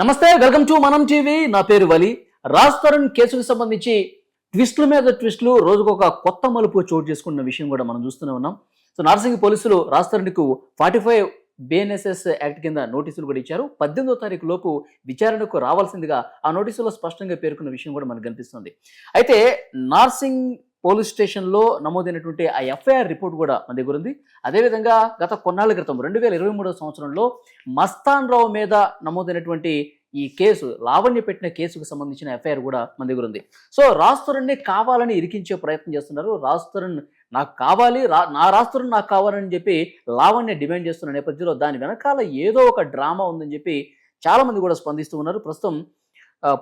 నమస్తే welcome to మనం TV. నా పేరు వలి. రాజ్ తరుణ్ కేసుకు సంబంధించి ట్విస్టుల మీద ట్విస్టులు రోజుకొక కొత్త మలుపు చోటు చేసుకున్న విషయం కూడా మనం చూస్తూనే ఉన్నాం. సో నార్సింగ్ పోలీసులు రాజ్ తరుణ్కు ఫార్టీ ఫైవ్ బిఎన్ఎస్ఎస్ యాక్ట్ కింద నోటీసులు కూడా ఇచ్చారు. పద్దెనిమిదో తారీఖు లోపు విచారణకు రావాల్సిందిగా ఆ నోటీసులో స్పష్టంగా పేర్కొన్న విషయం కూడా మనకు కనిపిస్తుంది. అయితే నార్సింగ్ పోలీస్ స్టేషన్లో నమోదైనటువంటి ఆ ఎఫ్ఐఆర్ రిపోర్ట్ కూడా మన దగ్గర ఉంది. అదేవిధంగా గత కొన్నాళ్ళ క్రితం రెండు వేల ఇరవై మూడో సంవత్సరంలో మస్తాన్ రావు మీద నమోదైనటువంటి ఈ కేసు లావణ్య పెట్టిన కేసుకు సంబంధించిన ఎఫ్ఐఆర్ కూడా మన దగ్గర ఉంది. సో రాస్తురుణ్ణి కావాలని ఇరికించే ప్రయత్నం చేస్తున్నారు. రాస్తురుణ్ నాకు కావాలి రా నా రాస్తురుణ్ నాకు కావాలని చెప్పి లావణ్య డిమాండ్ చేస్తున్న నేపథ్యంలో దాని వెనకాల ఏదో ఒక డ్రామా ఉందని చెప్పి చాలామంది కూడా స్పందిస్తూ ఉన్నారు. ప్రస్తుతం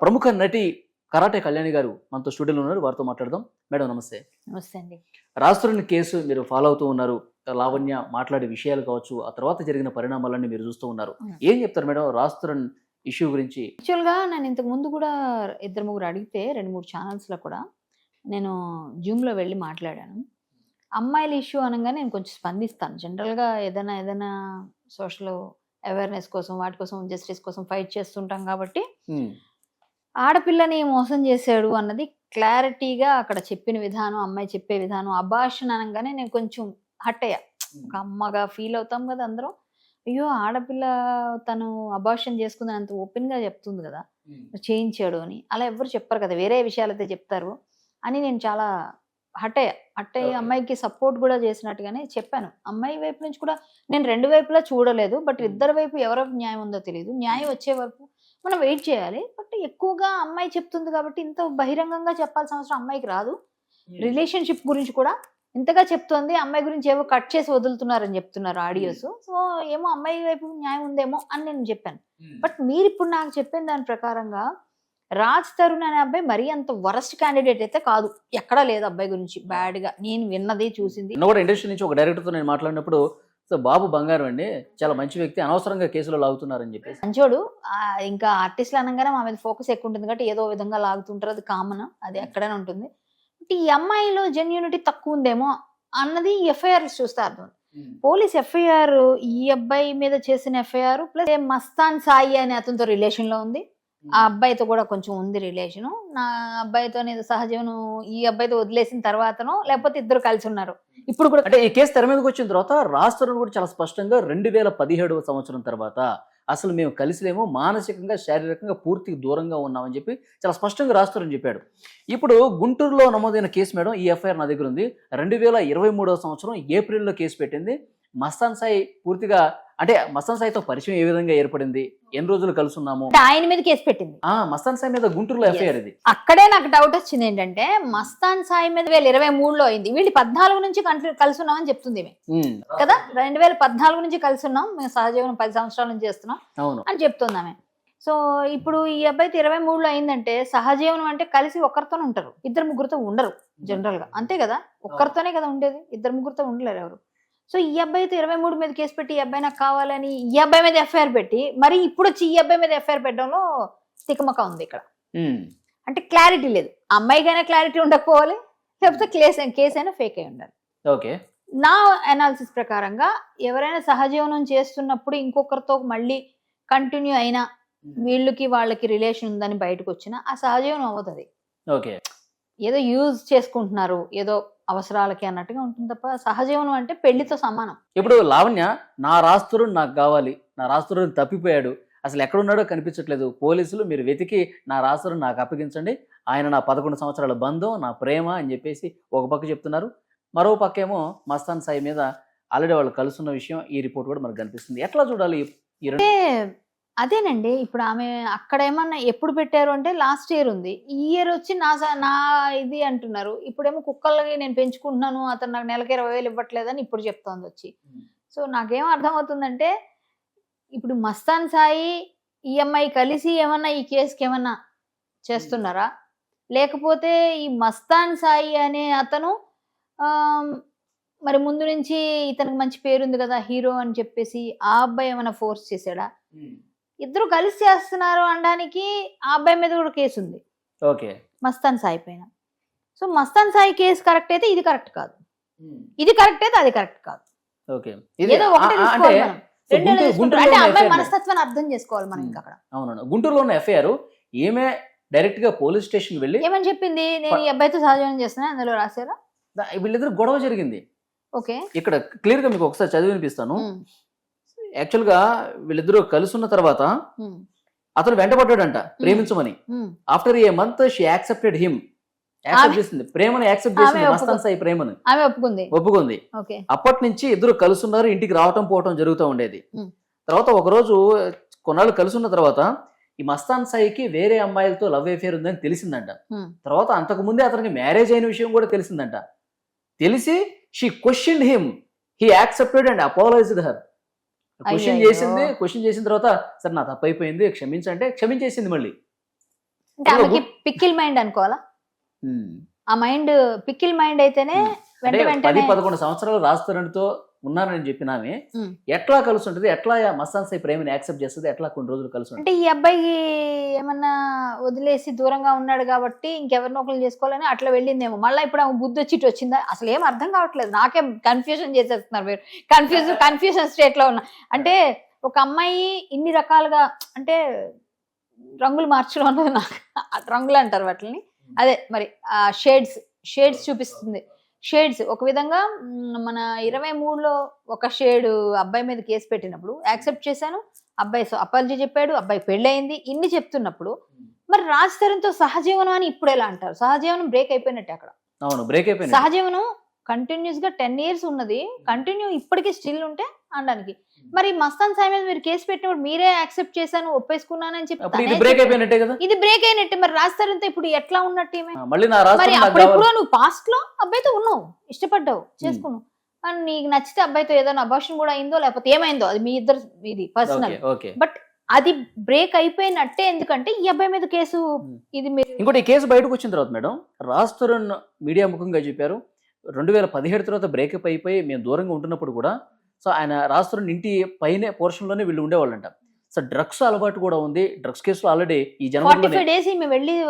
ప్రముఖ నటి కరాటే కళ్యాణి గారు మనతో స్టూడియోలో ఉన్నారు. వారితో మాట్లాడదాం. మేడం నమస్తే. నమస్తే అండి. రాస్తురుణ్ కేసు మీరు ఫాలో అవుతూ ఉన్నారు. లావణ్య మాట్లాడే విషయాలు కావచ్చు ఆ తర్వాత జరిగిన పరిణామాలన్నీ మీరు చూస్తూ ఉన్నారు. ఏం చెప్తారు మేడం రాస్తురన్ ఇష్యూ గురించి? యాక్చువల్గా నేను ఇంతకు ముందు కూడా ఇద్దరు ముగ్గురు అడిగితే రెండు మూడు ఛానల్స్లో కూడా నేను జూమ్లో వెళ్ళి మాట్లాడాను. అమ్మాయిల ఇష్యూ అనగానే నేను కొంచెం స్పందిస్తాను. జనరల్గా ఏదైనా ఏదైనా సోషల్ అవేర్నెస్ కోసం వాటి కోసం జస్టిస్ కోసం ఫైట్ చేస్తుంటాం కాబట్టి ఆడపిల్లని మోసం చేశాడు అన్నది క్లారిటీగా అక్కడ చెప్పిన విధానం అమ్మాయి చెప్పే విధానం అభాషణ అనగానే నేను కొంచెం హట్ అయ్యా. ఒక అమ్మగా ఫీల్ అవుతాం కదా అందరం. అయ్యో ఆడపిల్ల తను అభాషణ చేసుకుందని అంత ఓపెన్గా చెప్తుంది కదా. చేయించాడు అని. అలా ఎవరు చెప్పరు కదా వేరే విషయాలైతే చెప్తారు అని నేను చాలా హట్ అయ్యా. హట్ అయ్యి Okay. అమ్మాయికి సపోర్ట్ కూడా చేసినట్టుగానే చెప్పాను. అమ్మాయి వైపు నుంచి కూడా నేను రెండు వైపులా చూడలేదు బట్. ఇద్దరు వైపు ఎవరికి న్యాయం ఉందో తెలియదు న్యాయం వచ్చే వరకు మనం వెయిట్ చేయాలి. బట్ ఎక్కువగా అమ్మాయి చెప్తుంది కాబట్టి ఇంత బహిరంగంగా చెప్పాల్సిన అవసరం అమ్మాయికి రాదు. రిలేషన్షిప్ గురించి కూడా ఇంతగా చెప్తోంది. అమ్మాయి గురించి ఏవో కట్ చేసి వదులుతున్నారని చెప్తున్నారు ఆడియోస్. సో ఏమో అమ్మాయి వైపు న్యాయం ఉందేమో అని నేను చెప్పాను. బట్ మీరు ఇప్పుడు నాకు చెప్పిన దాని ప్రకారంగా రాజ్ తరుణ్ అనే అబ్బాయి మరీ అంత వరస్ట్ క్యాండిడేట్ అయితే కాదు. ఎక్కడా లేదు అబ్బాయి గురించి. బ్యాడ్గా నేను విన్నది చూసింది. ఇండస్ట్రీ నుంచి ఒక డైరెక్టర్తో నేను మాట్లాడినప్పుడు సో బాబు బంగారం అండి. చాలా మంచి వ్యక్తి. అనవసరంగా కేసులో లాగుతున్నారని చెప్పేసి. మంచోడు. ఇంకా ఆర్టిస్ట్లు అనగానే మా మీద ఫోకస్ ఎక్కువ ఉంటుంది కాబట్టి ఏదో విధంగా లాగుతుంటారు. అది కామన్. అది ఎక్కడైనా ఉంటుంది. బట్ ఈ అమ్మాయిలో జెన్యూనిటీ తక్కువ ఉందేమో అన్నది ఎఫ్ఐఆర్ చూస్తే అర్థం. పోలీస్ ఎఫ్ఐఆర్ ఈ అబ్బాయి మీద చేసిన ఎఫ్ఐఆర్ ప్లస్ మస్తాన్ సాయి అనే అతనితో రిలేషన్లో ఉంది. ఆ అబ్బాయితో కూడా కొంచెం ఉంది రిలేషన్. నా అబ్బాయితో నేను సహజీవనం ఈ అబ్బాయితో వదిలేసిన తర్వాతనో లేకపోతే ఇద్దరు కలిసి ఉన్నారు ఇప్పుడు కూడా అంటే ఈ కేసు తెర మీదకి వచ్చిన తర్వాత రాస్తురన్ కూడా చాలా స్పష్టంగా రెండు వేల పదిహేడవ సంవత్సరం తర్వాత అసలు మేము కలిసిలేమో మానసికంగా శారీరకంగా పూర్తిగా దూరంగా ఉన్నామని చెప్పి చాలా స్పష్టంగా రాస్తారని చెప్పాడు. ఇప్పుడు గుంటూరులో నమోదైన కేసు మేడం ఈ ఎఫ్ఐఆర్ నా దగ్గర ఉంది. రెండు వేల ఇరవై మూడవ సంవత్సరం ఏప్రిల్లో కేసు పెట్టింది. మస్తాన్ సాయి పూర్తిగా అంటే మస్తాన్ సాయితో పరిచయం ఏ విధంగా ఏర్పడింది? ఎన్ని రోజులు కలిసి ఉన్నాము అంటే ఆయన మీద కేసు పెట్టింది. ఆ మస్తాన్ సాయి మీద గుంటూరులో. ఎఫ్ఐఆర్ ఇది. అక్కడే నాకు డౌట్ వచ్చింది ఏంటంటే మస్తాన్ సాయి మీద వేల ఇరవై మూడులో అయింది. వీళ్ళు పద్నాలుగు నుంచి కంటి- కలిసి ఉన్నామని చెప్తుంది. ఉమ్, కదా? రెండు వేల పద్నాలుగు నుంచి కలిసి ఉన్నాం మేము సహజీవనం పది సంవత్సరాల నుంచి చేస్తున్నాం అవును. అని చెప్తుంది ఆమె. సో ఇప్పుడు ఈ అబ్బాయితో ఇరవై మూడులో అయిందంటే సహజీవనం అంటే కలిసి ఒక్కరితోనే ఉంటారు. ఇద్దరు ముగ్గురితో ఉండరు జనరల్గా. అంతే కదా? ఒక్కరితోనే కదా ఉండేది. ఇద్దరు ముగ్గురితో ఉండలేరు ఎవరు. సో ఈ అబ్బాయితో ఇరవై మూడు మీద కేసు పెట్టి ఈ అబ్బాయి నాకు కావాలని ఈ అబ్బాయి మీద ఎఫ్ఐఆర్ పెట్టి మరి ఇప్పుడు వచ్చి ఈ అబ్బాయి మీద ఎఫ్ఐఆర్ పెట్టడంలో తికమక ఉంది ఇక్కడ. అంటే క్లారిటీ లేదు. అమ్మాయికైనా క్లారిటీ ఉండకపోవాలి లేకపోతే కేసు కేసు అయినా ఫేక్ అయి ఉండాలి. ఓకే. నా అనాలిసిస్ ప్రకారంగా ఎవరైనా సహజీవనం చేస్తున్నప్పుడు ఇంకొకరితో మళ్ళీ కంటిన్యూ అయినా వీళ్ళకి వాళ్ళకి రిలేషన్ ఉందని బయటకు వచ్చినా ఆ సహజీవనం అవుతుంది ఓకే. ఏదో యూజ్ చేసుకుంటున్నారు ఏదో అవసరాలకి అన్నట్టుగా ఉంటుంది తప్ప సహజీవనం అంటే పెళ్ళితో సమానం. ఇప్పుడు లావణ్య నా రాస్తుడు నాకు కావాలి నా రాస్తుడు తప్పిపోయాడు అసలు ఎక్కడున్నాడో కనిపించట్లేదు పోలీసులు మీరు వెతికి నా రాస్తుడు నాకు అప్పగించండి ఆయన నా పదకొండు సంవత్సరాల బంధం నా ప్రేమ అని చెప్పేసి ఒక పక్క చెప్తున్నారు. మరో పక్క ఏమో మస్తాన్ సాయి మీద ఆల్రెడీ వాళ్ళు కలుసున్న విషయం ఈ రిపోర్ట్ కూడా మనకు కనిపిస్తుంది. ఎట్లా చూడాలి ఈ అదేనండి. ఇప్పుడు ఆమె అక్కడ ఏమన్నా ఎప్పుడు పెట్టారు అంటే లాస్ట్ ఇయర్ ఉంది. ఈ ఇయర్ వచ్చి నా స- నా ఇది అంటున్నారు. ఇప్పుడేమో కుక్కలకి నేను పెంచుకుంటున్నాను అతను నాకు నెలకి ఇరవై వేలు ఇవ్వట్లేదని ఇప్పుడు చెప్తోంది వచ్చి. సో నాకేం అర్థమవుతుందంటే ఇప్పుడు మస్తాన్ సాయి ఈఎంఐ కలిసి ఏమన్నా ఈ కేసుకి ఏమన్నా చేస్తున్నారా? లేకపోతే ఈ మస్తాన్ సాయి అనే అతను ఆమ్, మరి ముందు నుంచి ఇతనికి మంచి పేరుంది కదా హీరో అని చెప్పేసి ఆ అబ్బాయి ఏమైనా ఫోర్స్ చేశాడా? ఇద్దరు కలిసి చేస్తున్నారు అనడానికి ఆ అబ్బాయి మీద కూడా కేసు ఉంది. ఓకే. మస్తాన్ సాయి పైన. So Mastan Sai case correct అయితే ఇది కరెక్ట్ కాదు. ఇది కరెక్ట్ అయితే అది కరెక్ట్ కాదు. ఓకే. ఇది ఏదో ఒకటే తీసుకోవాలి మనం. అంటే ని- మనస్తత్వాన్ని అర్థం చేసుకోవాలి మనం. ఇంకా అక్కడ. అవునవును. గుంటూరులో ఉన్న ఎఫ్ఐఆర్ ఏమే డైరెక్ట్గా పోలీస్ స్టేషన్ వెళ్ళి ఏమని చెప్పింది? నేను ఈ అబ్బాయితో సహజీవనం చేస్తున్నా అందులో రాశారా? వీళ్ళిద్దరు గొడవ జరిగింది. ఓకే. ఇక్కడ క్లియర్గా మీకు ఒకసారి చదివి వినిపిస్తాను యాక్చువల్గా వీళ్ళిద్దరూ కలిసి ఉన్న తర్వాత అతను వెంటబడ్డాడంట ప్రేమించమని. After a month she accepted him. Accept చేసింది. ప్రేమను యాక్సెప్ట్ చేసింది మస్తాన్ సాయి ప్రేమను. ఒప్పుకుంది. ఒప్పుకుంది. అప్పటి నుంచి ఇద్దరు కలిసి ఉన్నారు ఇంటికి రావటం పోవటం జరుగుతూ ఉండేది. తర్వాత ఒకరోజు కొన్నాళ్ళు కలిసి ఉన్న తర్వాత ఈ మస్తాన్ సాయికి వేరే అమ్మాయిలతో లవ్ అఫేర్ ఉందని తెలిసిందంట. తర్వాత అంతకు ముందే అతనికి మ్యారేజ్ అయిన విషయం కూడా తెలిసిందంట. తెలిసి she question him. He accepted and apologised her. Question. చేసింది క్వశ్చన్ చేసిన తర్వాత సరే నా తప్పు అయిపోయింది క్షమించంటే క్షమించేసింది మళ్ళీ అంటే ఆమెకి పిక్కిల్ మైండ్ అనుకోవాలా. ఆ మైండ్ పిక్కిల్ మైండ్ అయితేనే. వెంట పది పదకొండు సంవత్సరాలు రాస్తారంతో ఉన్నానని చెప్పిన ఆమె ఉమ్. ఎట్లా కలిసి ఉంటుంది ఎట్లా మస్తాన్ సాయి ప్రేమని యాక్సెప్ట్ చేస్తుంది? ఎట్లా కొన్ని రోజులు కలిసి ఉంటుంది అంటే ఈ అబ్బాయికి ఏమన్నా వదిలేసి దూరంగా ఉన్నాడు కాబట్టి ఇంకెవరినో ఒకరు చేసుకోవాలని అట్లా వెళ్ళిందేమో. మళ్ళీ ఇప్పుడు ఆమె బుద్ధి వచ్చి వచ్చిందా? అసలు ఏం అర్థం కావట్లేదు. నాకే కన్ఫ్యూజన్ చేసేస్తున్నారు మీరు. కన్ఫ్యూజ్ కన్ఫ్యూజన్ స్టేట్లో ఉన్నా. అంటే ఒక అమ్మాయి ఇన్ని రకాలుగా అంటే రంగులు మార్చడం అన్నది నాకు రంగులు అంటారు వాటిని. అదే మరి ఆ షేడ్స్ షేడ్స్ చూపిస్తుంది. షేడ్స్. ఒక విధంగా మన ఇరవై మూడులో ఒక షేడ్ అబ్బాయి మీద కేసు పెట్టినప్పుడు యాక్సెప్ట్ చేశాను. అబ్బాయి అపాలజీ చెప్పాడు అబ్బాయి పెళ్ళయింది ఇన్ని చెప్తున్నప్పుడు మరి రాజ్ తరుణ్తో సహజీవనం అని ఇప్పుడు ఎలా అంటారు? సహజీవనం బ్రేక్ అయిపోయినట్టే అక్కడ. అవును బ్రేక్ అయిపోయింది సహజీవనం కంటిన్యూస్గా టెన్ ఇయర్స్ ఉన్నది. కంటిన్యూ ఇప్పటికీ స్టిల్ ఉంటే అనడానికి. మరి మస్తాన్ సాయి మీద మీరు కేసు పెట్టినప్పుడు మీరే యాక్సెప్ట్ చేశాను ఒప్పేసుకున్నానని చెప్పి ఇది బ్రేక్. అయిపోయినట్టే కదా? ఇది బ్రేక్ అయినట్టే. మరి రాజ్ తరుణ్తో ఇప్పుడు ఎట్లా ఉన్నట్టు మళ్ళీ నా మరి రాష్ట్రం నాకు అప్పుడు కావాలి. ఎప్పుడో నువ్వు పాస్ట్లో అబ్బాయితో ఉన్నావు ఇష్టపడ్డావు చేసుకున్నావు. అని నీకు నచ్చితే అబ్బాయితో ఏదైనా అబార్షన్ కూడా అయిందో లేకపోతే ఏమైందో? అది మీ ఇద్దరు ఇది పర్సనల్ బట్ అది బ్రేక్ అయిపోయినట్టే ఎందుకంటే ఈ అబ్బాయి మీద కేసు Hmm. ఇది మీరు ఇంకోటి ఈ కేసు బయటకు వచ్చిన తర్వాత మేడం రాజ్ తరుణ్ మీడియా ముఖంగా చెప్పారు రెండు వేల పదిహేడు తర్వాత బ్రేకప్ అయిపోయి మేము దూరంగా ఉంటున్నప్పుడు కూడా సో ఆయన తరుణ్ ఇంటి పైనే portion లోనే వీళ్ళు ఉండేవాళ్ళంట. సో డ్రగ్స్ అలవాటు కూడా ఉంది. డ్రగ్స్ కేసులో ఆల్రెడీ ఈ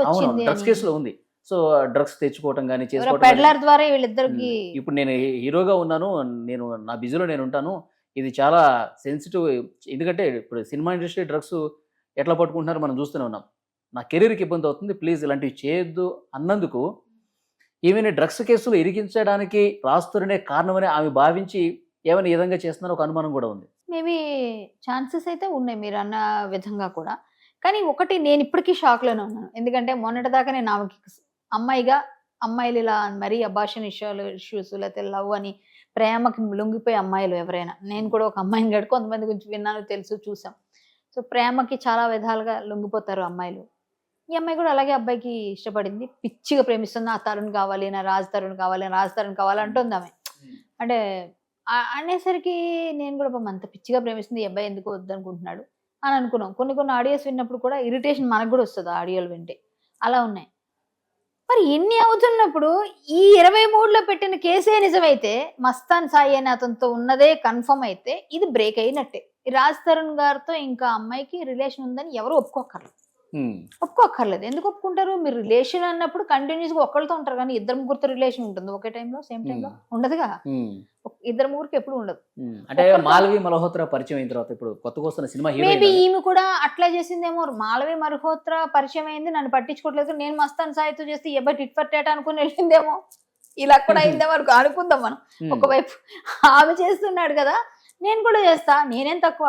వచ్చింది డ్రగ్స్ కేసులో ఉంది. సో డ్రగ్స్ తెచ్చుకోవటం కానీ పెడ్లర్ ద్వారా వీళ్ళిద్దరికి ఇప్పుడు నేను హీరోగా ఉన్నాను. నేను నా బిజీలో నేను ఉంటాను. ఇది చాలా సెన్సిటివ్ ఎందుకంటే ఇప్పుడు సినిమా ఇండస్ట్రీ డ్రగ్స్ ఎట్లా పట్టుకుంటున్నారో మనం చూస్తూనే ఉన్నాం. నా కెరీర్కి ఇబ్బంది అవుతుంది. ప్లీజ్ ఇలాంటివి చేయొద్దు అన్నందుకు ఈమెని డ్రగ్స్ కేసులు ఇరికించడానికి రాస్తురనే కారణమని ఆమె భావించి ఏమైనా ఈ విధంగా చేస్తున్నారో ఒక అనుమానం కూడా ఉంది. మేబీ ఛాన్సెస్ అయితే ఉన్నాయి మీరు అన్న విధంగా కూడా. కానీ ఒకటి నేను ఇప్పటికీ షాక్లోనే ఉన్నాను. ఎందుకంటే మొన్నటిదాకా నేను ఆమెకి అమ్మాయిగా అమ్మాయిలు ఇలా మరీ అభాషణ ఇష్యూలు ఇష్యూస్ లేకపోతే లవ్ అని ప్రేమకి లొంగిపోయే అమ్మాయిలు ఎవరైనా. నేను కూడా ఒక అమ్మాయిని గడుకు కొంతమంది గురించి విన్నాను తెలుసు చూసాం సో ప్రేమకి చాలా విధాలుగా లొంగిపోతారు అమ్మాయిలు. ఈ అమ్మాయి కూడా అలాగే అబ్బాయికి ఇష్టపడింది. పిచ్చిగా ప్రేమిస్తుంది. నా తరుణ్ కావాలి నా రాజ్ తరుణ్ కావాలి నా రాజ్ తరుణ్ కావాలి అంటుంది ఆమె. అంటే అనేసరికి నేను కూడా పాపం అంత పిచ్చిగా ప్రేమిస్తుంది. ఈ అబ్బాయి ఎందుకు వద్దనుకుంటున్నాడు అని అనుకున్నాం. కొన్ని కొన్ని ఆడియోస్ విన్నప్పుడు కూడా ఇరిటేషన్ మనకు కూడా వస్తుంది ఆడియోలు వింటే. అలా ఉన్నాయి. మరి ఇన్ని అవుతున్నప్పుడు ఈ ఇరవై మూడులో పెట్టిన కేసే నిజమైతే మస్తాన్ సాయి అనే అతనితో ఉన్నదే కన్ఫర్మ్ అయితే ఇది బ్రేక్ అయినట్టే. రాజ్ తరుణ్ గారితో ఇంకా అమ్మాయికి రిలేషన్ ఉందని ఎవరు ఒప్పుకోకర్లేదు ఒప్పుకోక్కర్లేదు. ఎందుకు ఒప్పుకుంటారు? మీరు రిలేషన్ అన్నప్పుడు కంటిన్యూస్గా ఒక్కరితో ఉంటారు కానీ ఇద్దరు ముగ్గురితో రిలేషన్ ఉంటుంది. ఒకే టైంలో సేమ్ టైంలో ఉండదుగా? ఇద్దరు ముగ్గురికి ఎప్పుడు ఉండదు. అంటే మాలవి మల్హోత్రా పరిచయం అయిన తర్వాత ఇప్పుడు కొత్తగా వస్తున్న సినిమా మేబీ ఈమె కూడా అట్లా చేసిందేమో. మాలవి మల్హోత్రా పరిచయం అయింది. నన్ను పట్టించుకోవట్లేదు నేను మస్తాన్ సాయితో చేస్తే ఎబ్బా టిట్ ఫర్ టాట్ అనుకుని వెళ్ళిందేమో. ఇలా కూడా అయిందేమో అనుకో అనుకుందాం మనం. ఒకవైపు ఆమె చేస్తున్నాడు కదా నేను కూడా చేస్తా. నేనేం తక్కువ.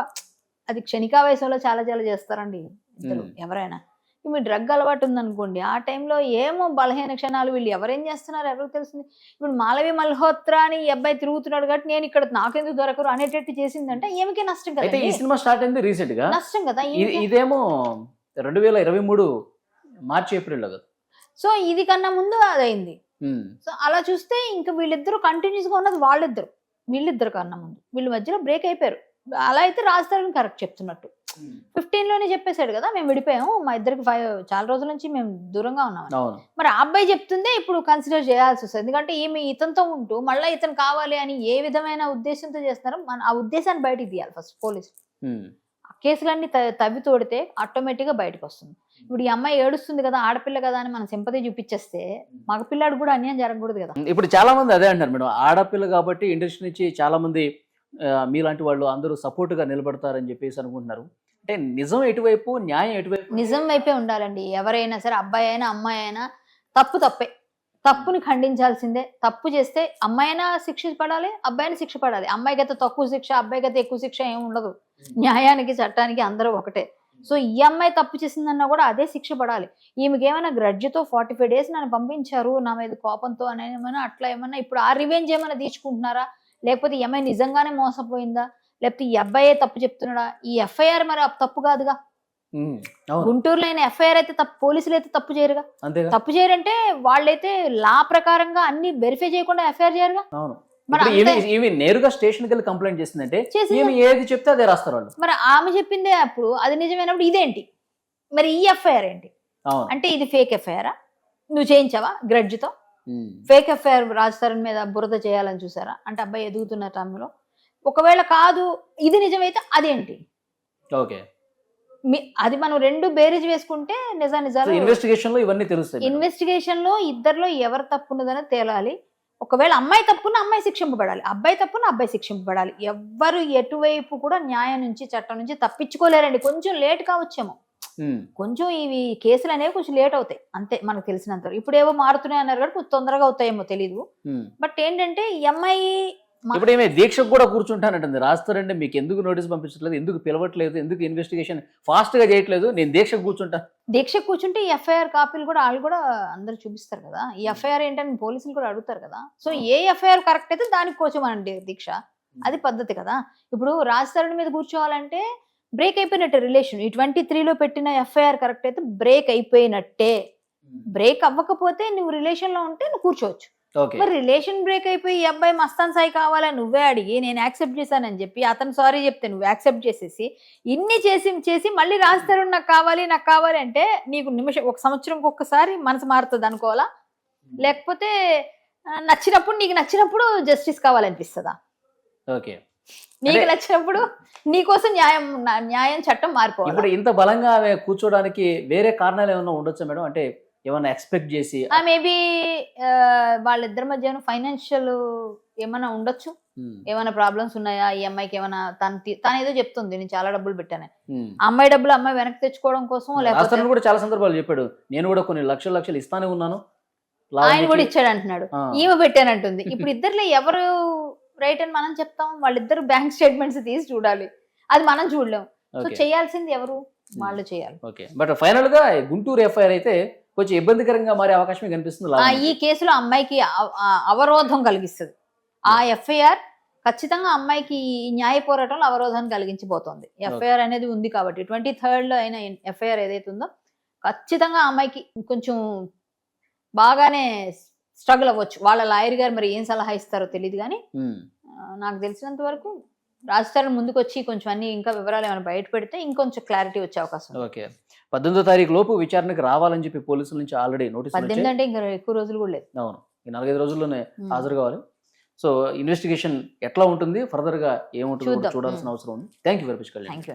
అది క్షణికావేశంలో చాలా చాలా చేస్తారండి. మ్మ్. ఎవరైనా. మీ డ్రగ్ అలవాటు ఉందనుకోండి ఆ టైంలో ఏమో బలహీన క్షణాలు వీళ్ళు ఎవరేం చేస్తున్నారు ఎవరికి తెలుస్తుంది ఇప్పుడు మాలవి మల్హోత్రా అని ఈ అబ్బాయి తిరుగుతున్నాడు కాబట్టి నేను ఇక్కడ నాకెందుకు దొరకరు అనేటట్టు చేసిందంటే ఏమికే నష్టం కదా ఈ సినిమా స్టార్ట్ అయింది రీసెంట్గా? నష్టం కదా. ఇదేమో రెండు వేల ఇరవై మూడు మార్చి ఏప్రిల్లో కదా? సో ఇది కన్నా ముందు అదైంది. సో అలా చూస్తే ఇంకా వీళ్ళిద్దరూ కంటిన్యూస్గా ఉన్నది వాళ్ళిద్దరు. వీళ్ళిద్దరు కన్నా ముందు. వీళ్ళ మధ్యలో బ్రేక్ అయిపోయారు. అలా అయితే రాజధాని కరెక్ట్ చెప్తున్నట్టు. ఫిఫ్టీన్లోనే చెప్పేశాడు కదా మేము విడిపోయాము మా ఇద్దరికి ఫైవ్ చాలా రోజుల నుంచి మేము దూరంగా ఉన్నాం మరి ఆ అబ్బాయి చెప్తుందే ఇప్పుడు కన్సిడర్ చేయాల్సి వస్తుంది. ఎందుకంటే ఈమె ఇతనితో ఉంటూ మళ్ళీ ఇతను కావాలి అని ఏ విధమైన ఉద్దేశంతో చేస్తున్నారో మన ఆ ఉద్దేశాన్ని బయటికి తీయాలి ఫస్ట్ పోలీసు ఆ కేసులన్నీ తవ్వి తోడితే ఆటోమేటిక్గా బయటకు వస్తుంది. ఇప్పుడు ఈ అమ్మాయి ఏడుస్తుంది కదా ఆడపిల్ల కదా అని మనం సింపతి చూపించేస్తే మగ పిల్లాడు కూడా అన్యాయం జరగకూడదు కదా. ఇప్పుడు చాలా మంది అదే అంటారు మేడం ఆడపిల్ల కాబట్టి ఇండస్ట్రీ నుంచి చాలా మంది మీలాంటి వాళ్ళు అందరూ సపోర్ట్గా నిలబడతారని చెప్పేసి అనుకుంటున్నారు. అంటే నిజం ఎటువైపు న్యాయం ఎటువైపు? నిజం వైపే ఉండాలండి. ఎవరైనా సరే అబ్బాయి అయినా అమ్మాయి అయినా తప్పు తప్పే. తప్పుని ఖండించాల్సిందే. తప్పు చేస్తే అమ్మాయి అయినా శిక్ష పడాలి అబ్బాయి అయినా శిక్ష పడాలి. అమ్మాయికి అయితే తక్కువ శిక్ష అబ్బాయికి అయితే ఎక్కువ శిక్ష ఏమి ఉండదు. న్యాయానికి చట్టానికి అందరూ ఒకటే. సో ఈ అమ్మాయి తప్పు చేసిందన్నా కూడా అదే శిక్ష పడాలి. ఈమెకి ఏమైనా గ్రడ్జ్తో ఫార్టీ ఫైవ్ డేస్ నన్ను పంపించారు నా మీద కోపంతో అని ఏమైనా అట్లా ఏమన్నా ఇప్పుడు ఆ రివెంజ్ ఏమైనా తీర్చుకుంటున్నారా? లేకపోతే ఈ అమ్మాయి నిజంగానే మోసపోయిందా? లేకపోతే ఈ అబ్బాయే తప్పు చెప్తున్నాడా? ఈ ఎఫ్ఐఆర్ మరి తప్పు కాదుగా. గుంటూరులో అయిన ఎఫ్ఐఆర్ అయితే తప్పు పోలీసులు అయితే తప్పు చేయరుగా. తప్పు చేయరంటే వాళ్ళైతే లా ప్రకారంగా అన్ని వెరిఫై చేయకుండా ఎఫ్ఐఆర్ చేయరుగా. ఈమె నేరుగా స్టేషన్కి వెళ్ళి కంప్లైంట్ చేసిందంటే చేసిందా? ఈమె ఏది చెప్తే అదే రాస్తారు వాళ్ళు. మరి ఆమె చెప్పిందే అప్పుడు అది నిజమైనప్పుడు ఇదేంటి? మరి ఈ ఎఫ్ఐఆర్ ఏంటి? అంటే ఇది ఫేక్ ఎఫ్ఐఆరా? నువ్వు చేయించావా గ్రడ్జ్తో? ఫేక్ ఎఫ్ఐఆర్ రాజస్థాన్ మీద బురద చేయాలని చూసారా? అంటే అబ్బాయి ఎదుగుతున్న టైంలో. ఒకవేళ కాదు ఇది నిజమైతే అదేంటి? ఓకే. అది మనం రెండు బేరీజ్ వేసుకుంటే నిజా నిజాలు ఇన్వెస్టిగేషన్లో ఇవన్నీ తెలుస్తాయి. ఇన్వెస్టిగేషన్లో ఇద్దరిలో ఎవరు తప్పున్నదని తేలాలి. ఒకవేళ అమ్మాయి తప్పున అమ్మాయి శిక్షింపబడాలి. అబ్బాయి తప్పున అబ్బాయి శిక్షింపబడాలి. ఎవ్వరు ఎటువైపు కూడా న్యాయం నుంచి చట్టం నుంచి తప్పించుకోలేరండి. కొంచెం లేట్ కావచ్చేమో. కొంచెం ఇవి కేసులు అనేవి కొంచెం లేట్ అవుతాయి. అంతే మనకు తెలిసినంత. ఇప్పుడు ఏవో మారుతున్నాయి అన్నారు కాబట్టి కొంచెం తొందరగా అవుతాయేమో తెలియదు. బట్ ఏంటంటే ఈ అమ్మాయి మా- ఇప్పుడు ఏమే దీక్షకు కూడా కూర్చుంటానంటుంది. రాస్తారంటే మీకు ఎందుకు నోటీస్ పంపించట్లేదు? ఎందుకు పిలవట్లేదు? ఎందుకు ఇన్వెస్టిగేషన్ ఫాస్ట్గా చేయట్లేదు? నేను దీక్షకు కూర్చుంటా. దీక్ష కూర్చుంటే ఈ ఎఫ్ఐఆర్ కాపీలు కూడా వాళ్ళు కూడా అందరు చూపిస్తారు కదా. ఈ ఎఫ్ఐఆర్ ఏంటని పోలీసులు కూడా అడుగుతారు కదా. సో ఏ ఎఫ్ఐఆర్ కరెక్ట్ అయితే దానికి కూర్చోమనండి దీక్ష. అది పద్ధతి కదా. ఇప్పుడు రాజధాని మీద కూర్చోవాలంటే బ్రేక్ అయిపోయినట్టే రిలేషన్. ఈ ట్వంటీ త్రీలో పెట్టిన ఎఫ్ఐఆర్ కరెక్ట్ అయితే బ్రేక్ అయిపోయినట్టే. బ్రేక్ అవ్వకపోతే నువ్వు రిలేషన్లో ఉంటే నువ్వు కూర్చోవచ్చు. మరి రిలేషన్ బ్రేక్ అయిపోయి ఈ అబ్బాయి మస్తాన్ సాయి కావాలని నువ్వే అడిగి నేను యాక్సెప్ట్ చేశానని చెప్పి అతను సారీ చెప్తే నువ్వు యాక్సెప్ట్ చేసేసి ఇన్ని చేసి చేసి మళ్ళీ రాస్తారు నాకు కావాలి నాకు కావాలి అంటే నీకు నిమిషం ఒక సంవత్సరంకి ఒక్కసారి మనసు మారుతుంది అనుకోవాలా? లేకపోతే ఆ, నచ్చినప్పుడు నీకు నచ్చినప్పుడు జస్టిస్ కావాలనిపిస్తుందా? ఓకే నీకు. నచ్చినప్పుడు నీకోసం న్యాయం న్యాయం చట్టం మారిపోవాలి. ఇప్పుడు ఇంత బలంగా ఆమె కూర్చోడానికి వేరే కారణాలు ఏమైనా ఉండొచ్చా మేడం? అంటే ఏమైనా ఎక్స్పెక్ట్ చేసి మేబీ వాళ్ళిద్దరి మధ్య ఫైనాన్షియల్ ఏమైనా ఉండొచ్చు? ఏమైనా ప్రాబ్లమ్స్ ఉన్నాయా? ఈ అమ్మాయికి ఏమైనా తను తను ఏదో చెప్తుంది నేను చాలా డబ్బులు పెట్టాను. అమ్మాయి డబ్బులు అమ్మాయి వెనక్కి తెచ్చుకోవడం కోసం లేకపోతే కూడా చాలా సందర్భాలు చెప్పాడు. నేను కూడా కొన్ని లక్షల లక్షలు ఇస్తానే ఉన్నాను. ఆయన కూడా ఇచ్చాడు అంటున్నాడు ఈమె పెట్టానంటుంది. ఇప్పుడు ఇద్దరులో ఎవరు రైట్ అని మనం చెప్తాం వాళ్ళిద్దరు బ్యాంక్ స్టేట్మెంట్స్ తీసి చూడాలి. అది మనం చూడలేం. సో చేయాల్సింది ఎవరు? వాళ్ళు చేయాలి. ఓకే బట్ ఫైనల్గా గుంటూరు ఎఫ్ఐఆర్ అయితే కొంచెం ఇబ్బందికరంగా మారే అవకాశమే కనిపిస్తుంది. ఈ కేసులో అమ్మాయికి అవరోధం కలిగిస్తుంది. ఆ ఎఫ్ఐఆర్ ఖచ్చితంగా అమ్మాయికి న్యాయ పోరాటంలో అవరోధాన్ని కలిగించబోతోంది. ఎఫ్ఐఆర్ అనేది ఉంది కాబట్టి ట్వంటీ థర్డ్లో అయిన ఎఫ్ఐఆర్ ఏదైతే ఉందో ఖచ్చితంగా అమ్మాయికి కొంచెం బాగానే స్ట్రగుల్ అవ్వచ్చు. వాళ్ళ లాయర్ గారు మరి ఏం సలహా ఇస్తారో తెలియదు కానీ నాకు తెలిసినంత వరకు రాజస్థాన్ ముందుకు వచ్చి కొంచెం అన్ని ఇంకా వివరాలు ఏమైనా బయట పెడితే ఇంకొంచెం క్లారిటీ వచ్చే అవకాశం. ఓకే. పద్దెనిమిదో తారీఖు లోపు విచారణకు రావాలని చెప్పి పోలీసుల నుంచి ఆల్రెడీ నోటీసులు పద్దెనిమిది అంటే ఇంకా ఎక్కువ రోజులు కూడా లేదు. అవును. ఈ నాలుగైదు రోజుల్లోనే. హాజరు కావాలి. సో ఇన్వెస్టిగేషన్ ఎట్లా ఉంటుంది? ఫర్దర్గా ఏముంటుందో. చూడాల్సిన అవసరం ఉంది. Thank you very much Kalyan. Thank you